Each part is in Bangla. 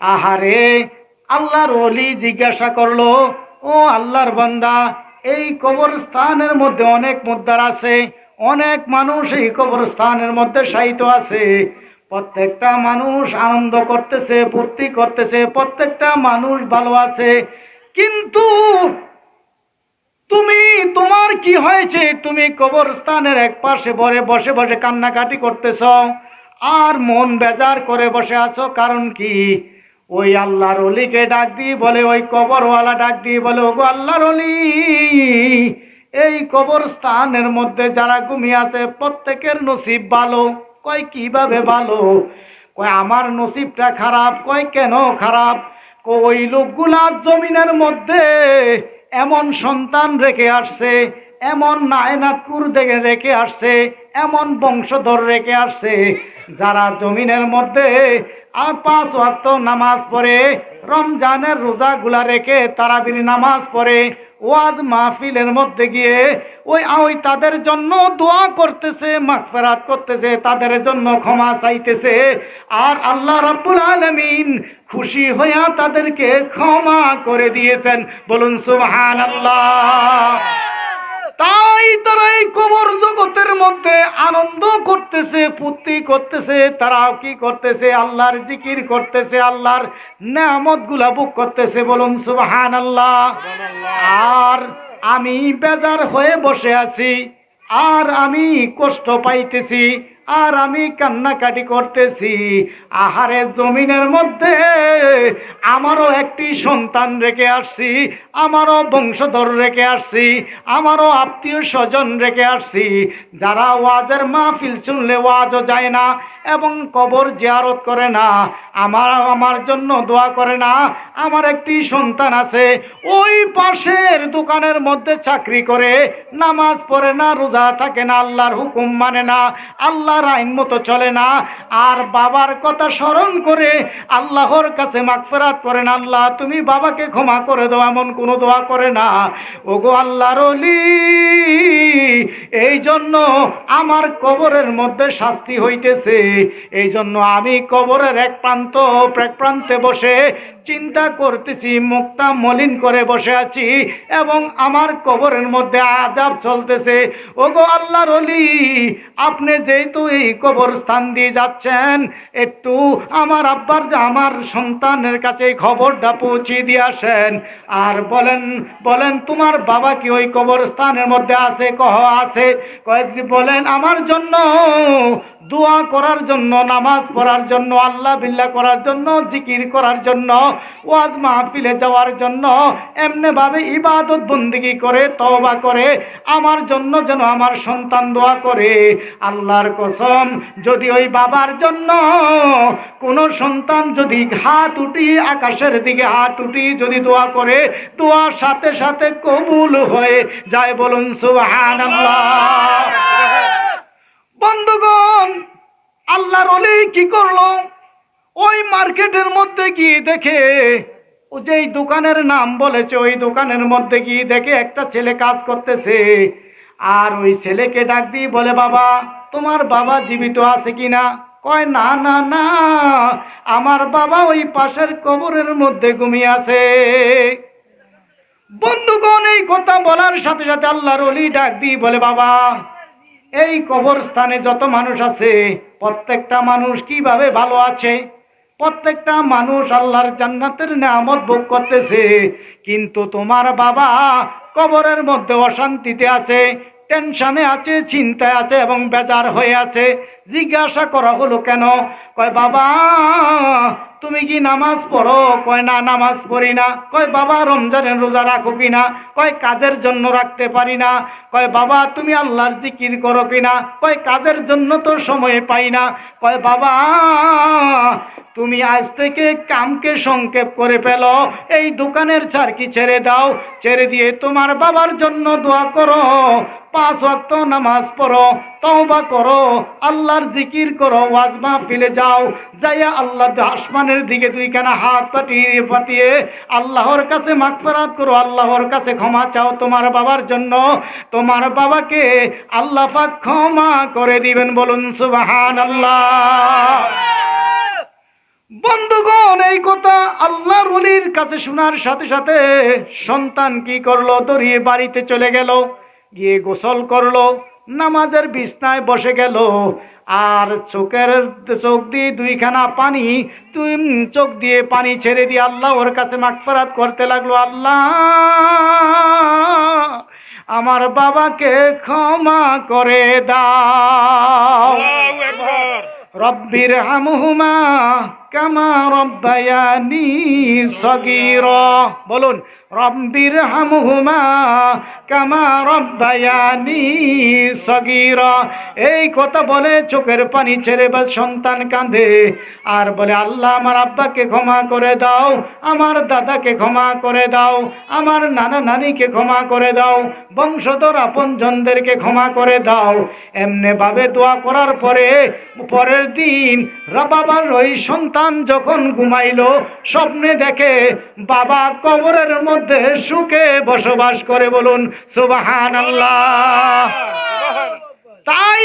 আহারে, আল্লাহর অলি জিজ্ঞাসা করল, ও আল্লাহর বান্দা, এই কবরস্থানের মধ্যে অনেক মুদ্রার আছে, অনেক মানুষ এই কবরস্থানের মধ্যে সাহিত্য আছে। প্রত্যেকটা মানুষ আনন্দ করতেছে, ফুর্তি করতেছে, প্রত্যেকটা মানুষ ভালো আছে। কিন্তু তুমি, তোমার কি হয়েছে? তুমি কবরস্থানের এক পাশে ভরে বসে বসে কান্নাকাটি করতেছ। আর মন বেজার করে বসে আছো, কারণ কি? ওই আল্লাহর অলিকে ডাক দিয়ে বলে, ওই কবরওয়ালা ডাক দিয়ে বলে, ওগো আল্লাহর অলি, এই কবরস্থানের মধ্যে যারা ঘুমিয়ে আছে, প্রত্যেকের নসিব ভালো। কয়, কীভাবে ভালো? কয়, আমার নসিবটা খারাপ। কয়, কেন খারাপ? ওই লোকগুলার জমিনের মধ্যে এমন সন্তান রেখে আসছে, এমন নায়নাতকুর দেখে রেখে আসছে এমন বংশধর রেখে আসছে, যারা জমিনের মধ্যে আর পাঁচ ওয়াক্ত নামাজ পড়ে, রমজানের রোজাগুলা রেখে তারাবির নামাজ পড়ে, ওয়াজ মাহফিলের মধ্যে গিয়ে ওই ওই তাদের জন্য দোয়া করতেছে, মাগফেরাত করতেছে, তাদের জন্য ক্ষমা চাইতেছে। আর আল্লাহ রাব্বুল আলামিন খুশি হইয়া তাদেরকে ক্ষমা করে দিয়েছেন। বলুন সুবহানাল্লাহ। তাই তারা এই কবর জগতের মধ্যে আনন্দ করতেছে, ফুর্তি করতেছে তারা কি করতেছে? আল্লাহর জিকির করতেছে, আল্লাহর নামতগুলা বুক করতেছে, বলুন সুবাহান আল্লাহ আর আমি বেজার হয়ে বসে আছি, আর আমি কষ্ট পাইতেছি। আর আমি কান্নাকাটি করতেছি। আহারে, জমিনের মধ্যে আমারও একটি সন্তান রেখে আসছি, আমারও বংশধর রেখে আসছি, আমারও আত্মীয় স্বজন রেখে আসছি। যারা ওয়াজের মাহফিল শুনলে ওয়াজও যায় না এবং কবর জিয়ারত করে না, আমার আমার জন্য দোয়া করে না, আমার একটি সন্তান আছে, ওই পাশের দোকানের মধ্যে চাকরি করে, নামাজ পড়ে না, রোজা থাকে না, আল্লাহর হুকুম মানে না আল্লাহর আইন মতো চলে না। আর বাবার কথা স্মরণ করে আল্লাহর কাছে মাগফেরাত করে না আল্লাহ, তুমি বাবাকে ক্ষমা করে দাও, এমন কোনো দোয়া করে না। ওগো আল্লাহর অলি এই জন্য আমার কবরের মধ্যে শাস্তি হইতেছে। এই জন্য আমি কবরের এক প্রান্ত এক প্রান্তে বসে চিন্তা করতেছি, মুখটা মলিন করে বসে আছি এবং আমার কবরের মধ্যে আজাব চলতেছে। ওগো আল্লাহর অলি আপনি যেহেতু এই কবরস্থান দিয়ে যাচ্ছেন, একটু আমার আব্বার, আমার সন্তানের কাছে খবরটা পৌঁছে দিয়ে আসেন। আর বলেন বলেন, তোমার বাবা কি ওই কবরস্থানের মধ্যে আছে? কহ, আছে। কয়েকদিন বলেন, আমার জন্য দোয়া করার জন্য, নামাজ পড়ার জন্য, আল্লাহ বিল্লাহ করার জন্য, জিকির করার জন্য, ওয়াজ মাহফিলে যাওয়ার জন্য, এমনিভাবে ইবাদত বন্দিগি করে, তওবা করে, আমার জন্য যেন আমার সন্তান দোয়া করে। আল্লাহর কসম, যদি ওই বাবার জন্য কোনো সন্তান যদি হাত উঠি আকাশের দিকে হাত উঠি যদি দোয়া করে, দোয়ার সাথে সাথে কবুল হয়ে যায় বলুন সুবহানাল্লাহ। বন্ধুগণ, আল্লাহর অলি কি করল? ওই মার্কেটের মধ্যে গিয়ে দেখে, ও যেই দোকানের নাম বলেছে, ওই দোকানের মধ্যে গিয়ে দেখে একটা ছেলে কাজ করতেছে। আর ওই ছেলেকে ডাক দিয়ে বলে, বাবা, তোমার বাবা জীবিত আছে কিনা? কয়, না না না, আমার বাবা ওই পাশের কবরের মধ্যে ঘুমিয়ে আছে। বন্ধুগণ, এই কথা বলার সাথে সাথে আল্লাহর অলি ডাক দিয়ে বলে, বাবা এই কবরস্থানে যত মানুষ আছে, প্রত্যেকটা মানুষ কীভাবে ভালো আছে? প্রত্যেকটা মানুষ আল্লাহর জান্নাতের নামত ভোগ করতেছে, কিন্তু তোমার বাবা কবরের মধ্যে অশান্তিতে আছে, টেনশানে আছে, চিন্তায় আছে এবং বেজার হয়ে আছে। জিজ্ঞাসা করা হলো কেন? কয়, বাবা তুমি কি নামাজ পড়ো? কয়, না, নামাজ পড়ি না। কয়, বাবা, রমজানের রোজা রাখো কিনা কয়, কাজের জন্য রাখতে পারি না। কয়, বাবা, তুমি আল্লাহর জিকির করো কিনা কয়, কাজের জন্য তো সময় পাই না। কয়, বাবা, তুমি আজ থেকে কামকে সংক্ষেপ করে পেল এই দোকানের চারকি ছেড়ে দাও? ছেড়ে দিয়ে তোমার বাবার জন্য দোয়া করো। পাঁচ ওয়াক্ত নামাজ পড়ো, তওবা করো, আল্লাহর জিকির করো, ওয়াজ মাহফিলে যাও, যাইয়া আল্লাহ আসমানের দিকে দুইখানা হাত পাঠিয়ে পাতিয়ে আল্লাহর কাছে মাগফিরাত করো, আল্লাহর কাছে ক্ষমা চাও তোমার বাবার জন্য। তোমার বাবাকে আল্লাহ পাক ক্ষমা করে দিবেন বলুন, সুবহানাল্লাহ। বন্ধুগণ, এই কথা আল্লাহর অলির কাছে শোনার সাথে সাথে সন্তান কি করল? দড়িয়ে বাড়িতে চলে গেল। গিয়ে গোসল করল নামাজের বিছনায় বসে গেল। আর চোখের চোখ দিয়ে দুইখানা পানি তুই চোখ দিয়ে পানি ছেড়ে দিয়ে আল্লাহ ওর কাছে মাগফারাত করতে লাগল আল্লাহ! আমার বাবাকে ক্ষমা করে দাও। রব্বির হামহুমা কামা রব্বায়ানি সগীর। বলুন, রব্বির হামহুমা কামা রব্বায়ানি সগীর। এই কথা বলে চোখের পানি ছেড়ে বা সন্তান কাঁদে। আর বলে, আল্লাহ আমার আব্বাকে ক্ষমা করে দাও, আমার দাদাকে ক্ষমা করে দাও, আমার নানা নানিকে ক্ষমা করে দাও, বংশধর আপনজনদেরকে ক্ষমা করে দাও। এমনি ভাবে দোয়া করার পরে, পরের দিন বাবার ওই সন্তান যখন ঘুমাইলো, স্বপ্নে দেখে বাবা কবরের মধ্যে সুখে বসবাস করে বলুন সুবাহান তাই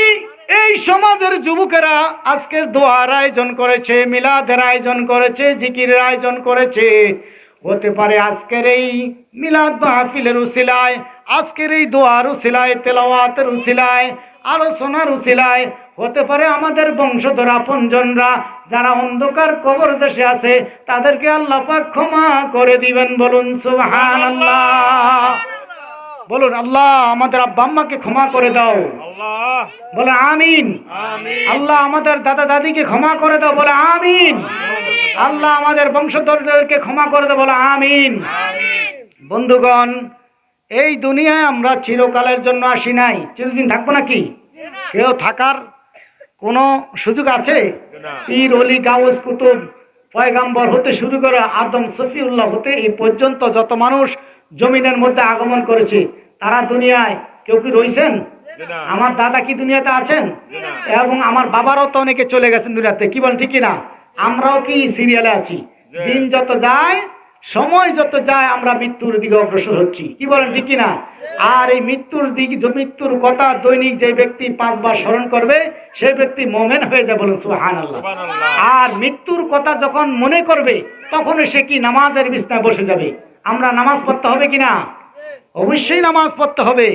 এই সমাজের যুবকেরা আজকের দোয়ার আয়োজন করেছে, মিলাদের আয়োজন করেছে, জিকিরের আয়োজন করেছে। হতে পারে আজকের এই মিলাদ মাহফিলের উসিলায়, আজকের এই দোয়ার উসিলায়, তেলাওয়াতের উসিলায়, আলোচনার উসিলায়, হতে পারে আমাদের বংশধর আপনজনরা যারা অন্ধকার কবর দেশে আছে তাদেরকে আল্লাহ পাক ক্ষমা করে দিবেন বলুন সুবহান আল্লাহ বলুন আল্লাহ আমাদের আব্বা আম্মাকে ক্ষমা করে দাও। আল্লাহ। বলে আমিন। আমিন। আল্লাহ আমাদের দাদা দাদিকে ক্ষমা করে দাও বলে আমিন। আল্লাহ আমাদের বংশধরদেরকে ক্ষমা করে দাও বলে আমিন। বন্ধুগণ এই দুনিয়ায় আমরা চিরকালের জন্য আসি নাই। চিরদিন থাকব নাকি? কেউ থাকার কোনো সুযোগ আছে? পীর অলি গাউস কুতুব পয়গাম্বর হতে শুরু করে আদম সফিউল্লাহ হতে এই পর্যন্ত যত মানুষ জমিনের মধ্যে আগমন করেছে তারা দুনিয়ায় কেউ কি রয়েছেন? আমার দাদা কি দুনিয়াতে আছেন? এবং আমার বাবারও তো অনেকে চলে গেছেন দুনিয়াতে কি বলেন ঠিকই না? আমরাও কি সিরিয়ালে আছি? দিন যত যায় সময় যত যায় আমরা মৃত্যুর দিকে অগ্রসর হচ্ছি। কি বলেন ঠিকই না আর এই মৃত্যুর দিক মৃত্যুর কথা দৈনিক যে ব্যক্তি পাঁচবার স্মরণ করবে সেই ব্যক্তি মোমেন হয়ে যায় বলুন সুহান আল্লাহ আর মৃত্যুর কথা যখন মনে করবে তখন সে কি নামাজের বিছনায় বসে যাবে? আমরা নামাজ পড়তে হবে কি না অবশ্যই নামাজ পড়তে হবে।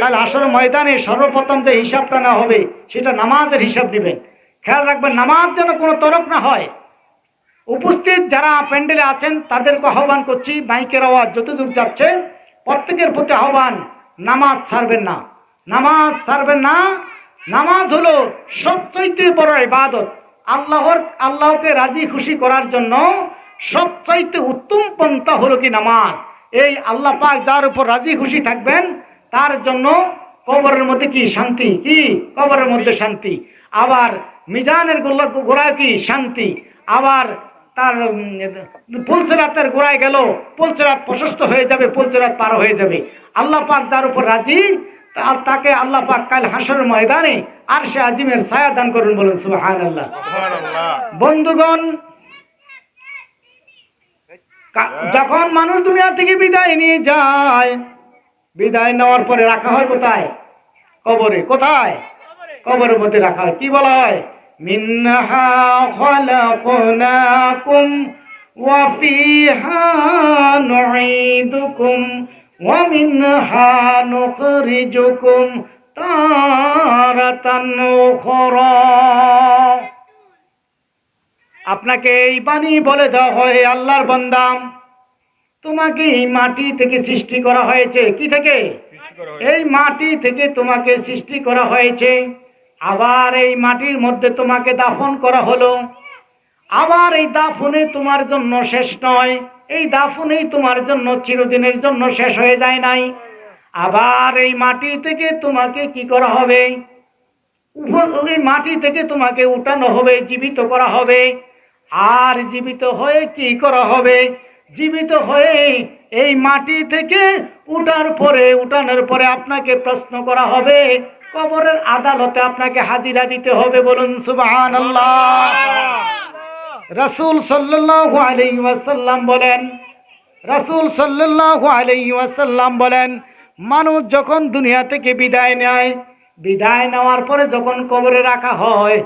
তাহলে আসর ময়দানে সর্বপ্রথম যে হিসাবটা নেওয়া হবে সেটা নামাজের হিসাব নেবেন। খেয়াল রাখবেন নামাজ যেন কোনো তরক না হয় উপস্থিত যারা প্যান্ডেলে আছেন, তাদেরকে আহ্বান করছি, মাইকের আওয়াজ যতদূর যাচ্ছে, প্রত্যেকের প্রতি আহ্বান, নামাজ ছাড়বেন না। নামাজ ছাড়বেন না, নামাজ হলো সবচাইতে বড় ইবাদত। আল্লাহর, আল্লাহকে রাজি খুশি করার জন্য সবচাইতে উত্তম পন্থা হলো কি নামাজ? এই আল্লাহ পাক যার উপর রাজি খুশি থাকবেন, তার জন্য কবরের মধ্যে কি শান্তি? কি? কবরের মধ্যে শান্তি। আবার মিজানের গোল্লা গোড়ায় কি শান্তি? আবার তার পুলসেরাতের গোড়ায় গেল। পুলসেরাত প্রশস্ত হয়ে যাবে পুলসেরাত পার হয়ে যাবে। আল্লাহ পাক যার উপর রাজি আর তাকে আল্লাহ পাক কাল হাসর ময়দানে আর সে আজিমের ছায়া দান করুন বলুন সুবহান আল্লাহ বন্ধুগণ যখন মানুষ দুনিয়া থেকে বিদায় নিয়ে যায় বিদায় নেওয়ার পরে রাখা হয় কোথায়? কবরে। কোথায়? কবরের মধ্যে রাখা হয়। কি বলা হয়? ওয়া ফিহা নুঈদুকুম ওয়া মিনহা নুখরিজুকুম তারাতান উখরা আপনাকে এই বাণী বলে দেওয়া হয় আল্লাহর বন্দাম তোমাকে এই মাটি থেকে সৃষ্টি করা হয়েছে। কি থেকে। এই মাটি থেকে তোমাকে সৃষ্টি করা হয়েছে। আবার এই মাটির মধ্যে তোমাকে দাফন করা হলো। আবার এই দাফনে তোমার জন্য শেষ নয়। এই দাফনেই তোমার জন্য চিরদিনের জন্য শেষ হয়ে যায় নাই। আবার এই মাটি থেকে তোমাকে কি করা হবে? ওই মাটি থেকে তোমাকে উঠানো হবে, জীবিত করা হবে। আর জীবিত হয়ে কি করা হবে? জীবিত হয়ে এই মাটি থেকে উঠার পরে, উঠানোর পরে আপনাকে প্রশ্ন করা হবে কবরের আদালতে আপনাকে হাজিরা দিতে হবে বলুন সুবাহান রাসূল ওয়াসাল্লাম বলেন, রাসূল ওয়াসাল্লাম বলেন, মানুষ যখন দুনিয়া থেকে বিদায় নেয়, বিদায় নেওয়ার পরে যখন কবরে রাখা হয়,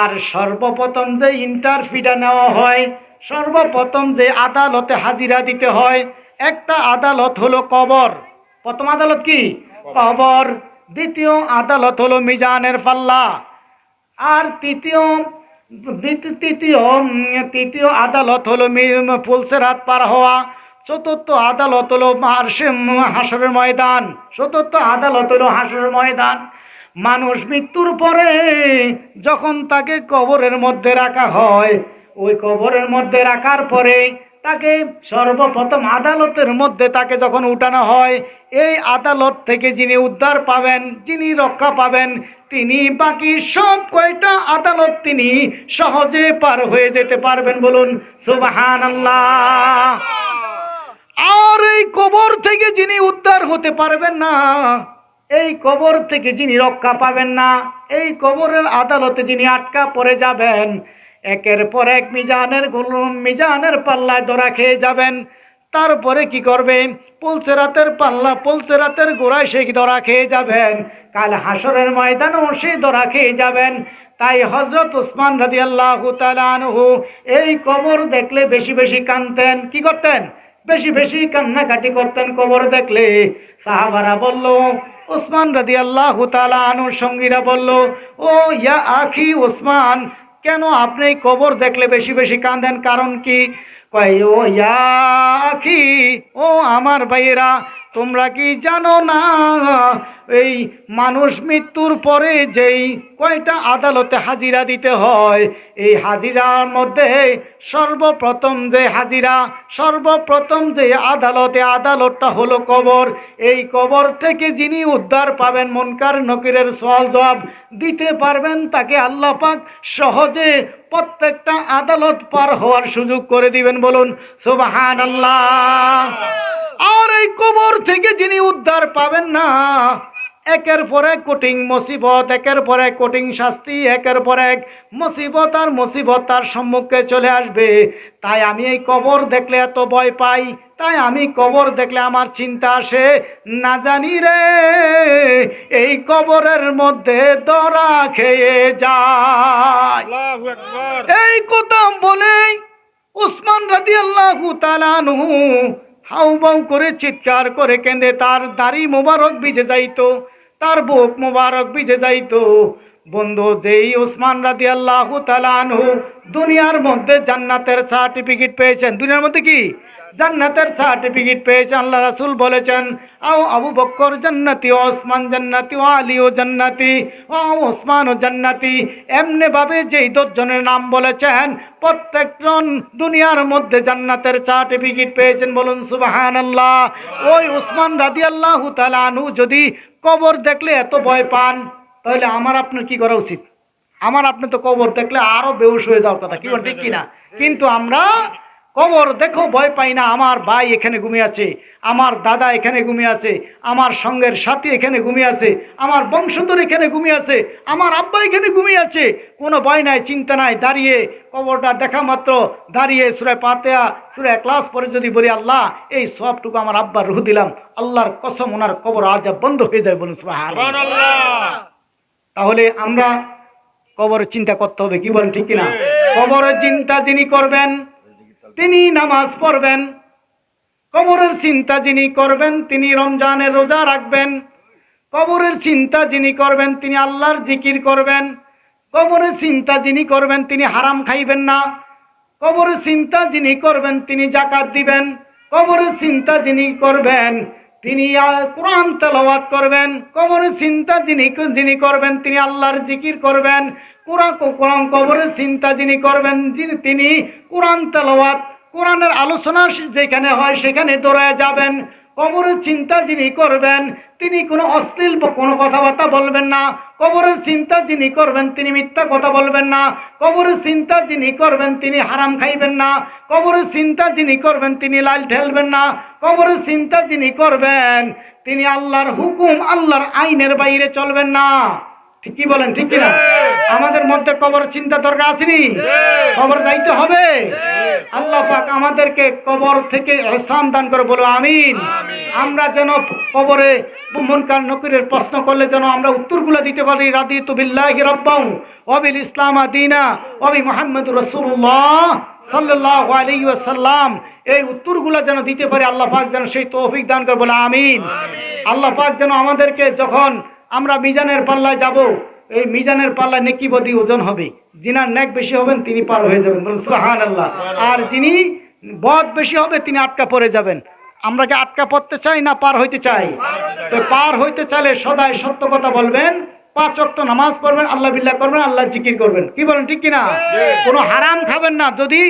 আর সর্বপ্রথম যে ইন্টারফিটা নেওয়া হয়, সর্বপ্রথম যে আদালতে হাজিরা দিতে হয়, একটা আদালত হলো কবর। প্রথম আদালত কি? কবর। দ্বিতীয় আদালত হলো মিজানের পাল্লা আর তৃতীয় তৃতীয় তৃতীয় আদালত হলো পুলসেরাত পার হওয়া। চতুর্থ আদালত হলো হাসরের ময়দান। চতুর্থ আদালত হলো হাসরের ময়দান। মানুষ মৃত্যুর পরে যখন তাকে কবরের মধ্যে রাখা হয়, ওই কবরের মধ্যে রাখার পরে তাকে সর্বপ্রথম আদালতের মধ্যে তাকে যখন উঠানো হয়, এই আদালত থেকে যিনি উদ্ধার পাবেন, যিনি রক্ষা পাবেন, তিনি বাকি সব কয়টা আদালত তিনি সহজে পার হয়ে যেতে পারবেন বলুন সুবাহান আল্লাহ আর এই কবর থেকে যিনি উদ্ধার হতে পারবেন না, এই কবর থেকে যিনি রক্ষা পাবেন না, এই কবরের আদালতে যিনি আটকা পড়ে যাবেন একের পর এক মিজানের গুলুম মিজানের পাল্লায় ধরা খেয়ে যাবেন। তারপরে কি করবে? পুলসেরাতের পাল্লা, পলসে রাতের গোড়ায় সেই ধরা খেয়ে যাবেন? কাল হাসরের ময়দানেও সেই ধরা খেয়ে যাবেন। তাই হজরত উসমান রাজি আল্লাহ তালানহু এই কবর দেখলে বেশি বেশি কানতেন কি করতেন? বেশি বেশি কান্নাকাটি করতেন কবর দেখলে। সাহাবারা বলল ওসমান রাদি আল্লাহ তালানুর সঙ্গীরা বলল, ও ইয়া আখি ওসমান কেন আপনি এই কবর দেখলে বেশি বেশি কাঁদেন? কারণ কি? কয়, ও ইয়া কি ও আমার ভাইয়েরা তোমরা কি জানো না? এই মানুষ মৃত্যুর পরে যেই কয়টা আদালতে হাজিরা দিতে হয়, এই হাজিরার মধ্যে সর্বপ্রথম যে হাজিরা, সর্বপ্রথম যে আদালতে, আদালতটা হলো কবর। এই কবর থেকে যিনি উদ্ধার পাবেন মনকার নকিরের সওয়াল জবাব, দিতে পারবেন তাকে আল্লাহ পাক সহজে প্রত্যেকটা আদালত পার হওয়ার সুযোগ করে দিবেন বলুন সুবাহান আর এই কবর থেকে যিনি উদ্ধার পাবেন না একের পর এক কঠিন মুসিবত একের পর এক কঠিন শাস্তি একের পর এক মুসিবত আর মুসিবত তার সম্মুখে চলে আসবে। তাই আমি এই কবর দেখলে এত ভয় পাই তাই আমি কবর দেখলে আমার চিন্তা আসে না জানি রে এই কবরের মধ্যে দরা খেয়ে যায়। এই কথা বলেই উসমান রাদি আল্লাহু তালানহু হাউবাউ করে চিৎকার করে কেঁদে তার দাড়ি মোবারক ভিজে যাইত, তার বুক মোবারক ভিজে যাইত। বন্ধু, যেই উসমান রাদি আল্লাহ তালানহু দুনিয়ার মধ্যে জান্নাতের সার্টিফিকেট পেয়েছেন, দুনিয়ার মধ্যে কি? জান্নাতের সার্টিফিকেট পেয়েছে আল্লাহ রাসুল বলেছেন, আও আবু বক্কর জান্নাতি ওসমান জান্নাতি, ও আলী ও জান্নাতি, ও ওসমান ও জান্নাতি। এমনিভাবে যেই দশজনের নাম বলেছেন, প্রত্যেকজন দুনিয়ার মধ্যে জান্নাতের সার্টিফিকেট পেয়েছেন বলুন সুবাহান আল্লাহ ওই উসমান রাদি আল্লাহ তালানু যদি কবর দেখলে এত ভয় পান, তাহলে আমার আপনার কি করা উচিত? আমার আপনি তো কবর দেখলে আরও বেউস হয়ে যাওয়ার কথা, কি ঠিক কিনা? কিন্তু আমরা কবর দেখো ভয় পাই না আমার ভাই এখানে ঘুমিয়ে আছে আমার দাদা এখানে ঘুমিয়ে আছে আমার সঙ্গের সাথী এখানে ঘুমিয়ে আছে আমার বংশধর এখানে ঘুমিয়ে আছে আমার আব্বা এখানে ঘুমিয়ে আছে। কোনো ভয় নাই চিন্তা নাই দাঁড়িয়ে কবরটা দেখা মাত্র দাঁড়িয়ে সুরে পাতেয়া সুরে ক্লাস পরে যদি বলি আল্লাহ এই সবটুকু আমার আব্বার রুহ দিলাম। আল্লাহর কসম ওনার কবর আজ বন্ধ হয়ে যায় বলুন তাহলে আমরা কবরের চিন্তা করতে হবে কি বলেন ঠিক কিনা? কবরের চিন্তা যিনি করবেন তিনি নামাজ পড়বেন। কবরের চিন্তা যিনি করবেন, তিনি রমজানের রোজা রাখবেন। কবরের চিন্তা যিনি করবেন, তিনি আল্লাহর জিকির করবেন। কবরের চিন্তা যিনি করবেন, তিনি হারাম খাইবেন না। কবরের চিন্তা যিনি করবেন, তিনি জাকাত দিবেন। কবরের চিন্তা যিনি করবেন তিনি কোরআন তেলাওয়াত করবেন কবরের চিন্তা যিনি যিনি করবেন, তিনি আল্লাহর জিকির করবেন, কোরআন কোরআন কবরের চিন্তা যিনি করবেন, যিনি, তিনি কোরআন তেলাওয়াত, কোরআনের আলোচনা যেখানে হয় সেখানে দৌড়ায় যাবেন। কবরের চিন্তা যিনি করবেন, তিনি কোনো অশ্লীল কোনো কথাবার্তা বলবেন না। কবরের চিন্তা যিনি করবেন, তিনি মিথ্যা কথা বলবেন না। কবরের চিন্তা যিনি করবেন, তিনি হারাম খাইবেন না। কবরের চিন্তা যিনি করবেন, তিনি লাল ঠেলবেন না। কবরের চিন্তা যিনি করবেন, তিনি আল্লাহর হুকুম, আল্লাহর আইনের বাইরে চলবেন না। কি বলেন ঠিক কিনা? আমাদের মধ্যে কবর চিন্তা দরকার আসেনি? কবর যাইতে হবে? আল্লাহ পাক আমাদেরকে কবর থেকে এহসান দান করে বলো আমিন। আমরা যেন কবরে মুনকার নকিরের প্রশ্ন করলে যেন আমরা উত্তরগুলো দিতে পারি রাদি তুবিল্লাহি রব্বাউ ওয়াবিল ইসলাম আদিনা ওয়াবি মোহাম্মদ রসুল্লাহ সাল্লাহ আলী ওয়াসাল্লাম। এই উত্তরগুলো যেন দিতে পারি আল্লাহ পাক যেন সেই তৌফিক দান করে বলে আমিন। আল্লাহ পাক যেন আমাদেরকে যখন আমরা মিজানের পাল্লায় যাব। এই মিজানের পাল্লায় নেকি বদি ওজন হবে। যিনার নেক বেশি হবেন তিনি পার হয়ে যাবেন। সুহান আল্লাহ আর যিনি বদ বেশি হবে তিনি আটকা পড়ে যাবেন। আমরা কি আটকা পড়তে চাই না পার হইতে চাই? তো পার হইতে চাইলে সদাই সত্য কথা বলবেন পাঁচ অক্ত নামাজ পড়বেন আল্লাহ বিল্লাহ করবেন আল্লাহ জিকির করবেন। কি বলেন ঠিক কিনা? কোনো হারাম খাবেন না। যদি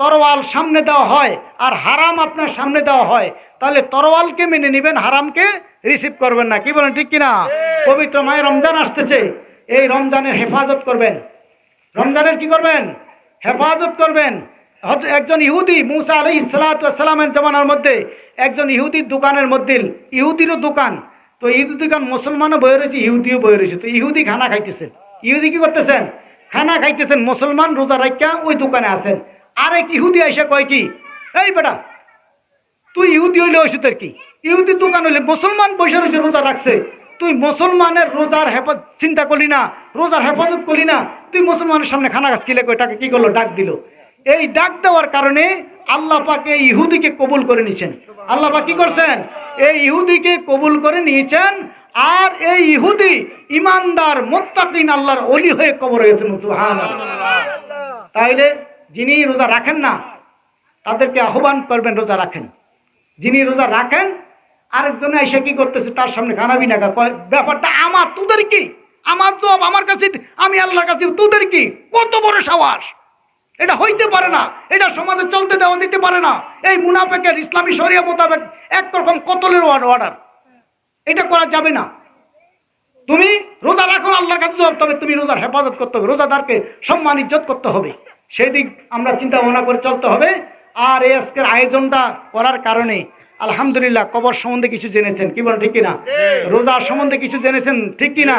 তরোয়াল সামনে দেওয়া হয় আর হারাম আপনার সামনে দেওয়া হয়, তাহলে তরোয়ালকে মেনে নেবেন, হারামকে রিসিভ করবেন না। কি বলেন, ঠিক কিনা? পবিত্র মায়ের রমজান আসতেছে, এই রমজানের হেফাজত করবেন। রমজানের কি করবেন? হেফাজত করবেন। একজন ইহুদি, মুসা আলি ইসালাতামের জমানার মধ্যে, একজন ইহুদির দোকানের মধ্যে, ইহুদিরও দোকান। তো ইহুদি দোকান মুসলমানও বয়ে রয়েছে, ইহুদিও বয়ে রয়েছে। তো ইহুদি খানা খাইতেছেন ইহুদি কি করতেছেন? খানা খাইতেছেন, মুসলমান রোজা রাখা ওই দোকানে আছেন। আরেক ইহুদি এসে কয় কি? এই বেটা, তুই ইহুদি হইলে সুতের কি? ইহুদি দোকান হইলে মুসলমান বসে রয়েছে, রোজা রাখছে। তুই মুসলমানের রোজার হেফাজত চিন্তা করলি না, রোজার হেফাজত করলি না। তুই মুসলমানের সামনে খানা গাছ কিলে কয়টাকে কি করল? ডাক দিল। এই ডাক দেওয়ার কারণে আল্লাহ পাকে ইহুদিকে কবুল করে নিয়েছেন। আল্লাহ পাক কি করছেন? এই ইহুদিকে কবুল করে নিয়েছেন। আর এই ইহুদি ইমানদার, মোত্তাকিন, আল্লাহর অলি হয়ে কবর সুবহানাল্লাহ। তাইলে যিনি রোজা রাখেন না, তাদেরকে আহ্বান করবেন রোজা রাখেন। যিনি রোজা রাখেন, আরেকজনে এসে কি করতেছে, তার সামনে খানাবি না ব্যাপারটা আমার, তোদের কি? আমার জব আমার কাছে, আমি আল্লাহর কাছে, তোদের কি? কত বড় সাহস! এটা হইতে পারে না, এটা সমাজে চলতে দেওয়া দিতে পারে না। এই মুনাফেকের ইসলামী শরিয়া মোতাবেক একরকম কতলের অর্ডার এটা করা যাবে না। তুমি রোজা রাখো, আল্লাহর কাছে জবাব তবে তুমি রোজার হেফাজত করতে হবে। রোজাদারকে সম্মান, ইজ্জত করতে হবে। সেই দিক আমরা চিন্তা ভাবনা করে চলতে হবে। আর এই আজকের আয়োজনটা করার কারণে আলহামদুলিল্লাহ কবর সম্বন্ধে কিছু জেনেছেন। কি বলেন ঠিক কিনা? রোজার সম্বন্ধে কিছু জেনেছেন ঠিক কিনা?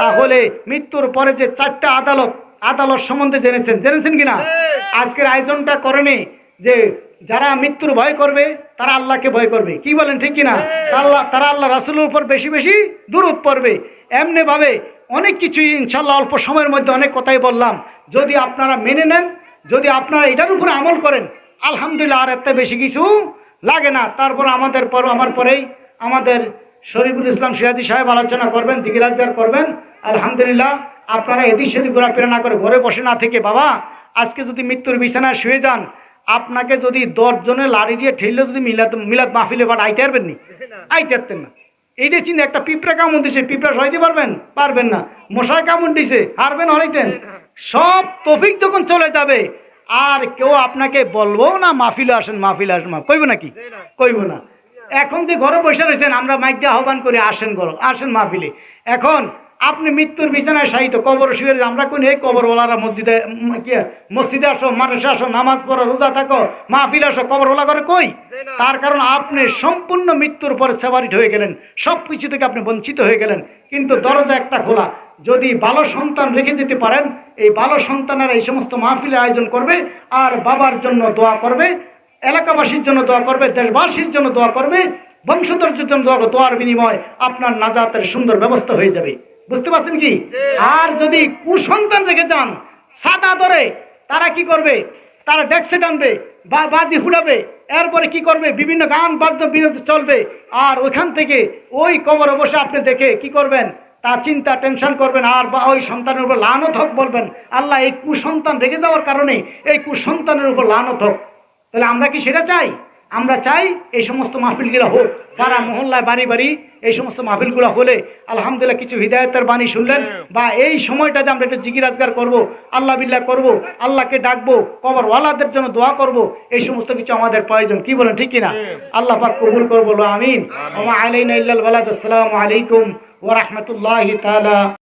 তাহলে মৃত্যুর পরে যে চারটা আদালত আদালত সম্বন্ধে জেনেছেন। জেনেছেন কিনা? আজকের আয়োজনটা করেনি যে যারা মৃত্যুর ভয় করবে তারা আল্লাহকে ভয় করবে। কি বলেন ঠিক কিনা? আল্লাহ তারা আল্লাহ রাসুলের উপর বেশি বেশি দূরত পড়বে। এমনি ভাবে অনেক কিছুই ইনশাল্লাহ অল্প সময়ের মধ্যে অনেক কথাই বললাম। যদি আপনারা মেনে নেন, যদি আপনারা এটার উপরে আমল করেন, আলহামদুলিল্লাহ আর এত বেশি কিছু লাগে না। তারপর আমাদের পর আমার পরেই আমাদের শরীফুল ইসলাম সিরাজি সাহেব আলোচনা করবেন জিগিরাজার করবেন। আলহামদুলিল্লাহ, আপনারা এদিক সেদিক ঘোরাফেরা না করে ঘরে বসে না থেকে, বাবা, আজকে যদি মৃত্যুর বিছানায় শুয়ে যান, আপনাকে যদি দশজনে লাড়ি দিয়ে ঠেললে যদি মিলাদ মিলাদ মাহফিলে বাট আইতে পারবেন নি? আইতে পারতেন না। এইটা চিন্তা একটা পিঁপড়া কামড় দিছে পিঁপড়া সহাইতে পারবেন? পারবেন না। মশায় কামড় দিছে হারবেন হরাইতেন সব তফিক যখন চলে যাবে আর কেউ আপনাকে বলব না মাহফিলে আসেন মাহফিলে আসেন কইব নাকি? কইব না। এখন যে ঘরে বসে রয়েছেন আমরা মাইক দিয়ে আহ্বান করে আসেন ঘর আসেন মাহফিলে। এখন আপনি মৃত্যুর বিছানায় সাহিত্য কবর শুয়ে আমরা কোন এই কবরওয়ালারা মসজিদে মসজিদে আসো মানুষে আসো নামাজ পড়ো রোজা থাকো মাহফিল আসো কবরওয়ালা করে কই? তার কারণ আপনি সম্পূর্ণ মৃত্যুর পরে সেবারিট হয়ে গেলেন সব কিছু থেকে আপনি বঞ্চিত হয়ে গেলেন। কিন্তু দরজা একটা খোলা যদি ভালো সন্তান রেখে যেতে পারেন এই ভালো সন্তানেরা এই সমস্ত মাহফিলে আয়োজন করবে আর বাবার জন্য দোয়া করবে এলাকাবাসীর জন্য দোয়া করবে দেশবাসীর জন্য দোয়া করবে বংশধর্যের জন্য দোয়া দোয়ার বিনিময় আপনার নাজাতের সুন্দর ব্যবস্থা হয়ে যাবে। বুঝতে পারছেন কি? আর যদি কুসন্তান রেখে যান সাদা ধরে তারা কি করবে? তারা ডেক্সে টানবে বা বাজি হুড়াবে এরপরে কি করবে? বিভিন্ন গান বাদ্য বিরতি চলবে। আর ওইখান থেকে ওই কবর বসে আপনি দেখে কি করবেন? তা চিন্তা টেনশন করবেন। আর বা ওই সন্তানের উপর লানত হোক বলবেন। আল্লাহ এই কুসন্তান রেখে যাওয়ার কারণে এই কুসন্তানের উপর লানত হোক। তাহলে আমরা কি সেটা চাই? আমরা চাই এই সমস্ত মাহফিলগুলো হোক। পাড়া মহল্লায় বাড়ি বাড়ি এই সমস্ত মাহফিলগুলো হলে আলহামদুলিল্লাহ কিছু হৃদায়তের বাণী শুনলেন। বা এই সময়টা যে আমরা একটু জিকির আজগার করব আল্লাহ বিল্লাহ করব আল্লাহকে ডাকবো কবর ওয়ালাদের জন্য দোয়া করব এই সমস্ত কিছু আমাদের প্রয়োজন। কি বলেন ঠিক কিনা? আল্লাহ পাক কবুল করব আমিন। আলাইনা ইল্লাল আসসালামু আলাইকুম ওয়া রাহমাতুল্লাহি তাআলা।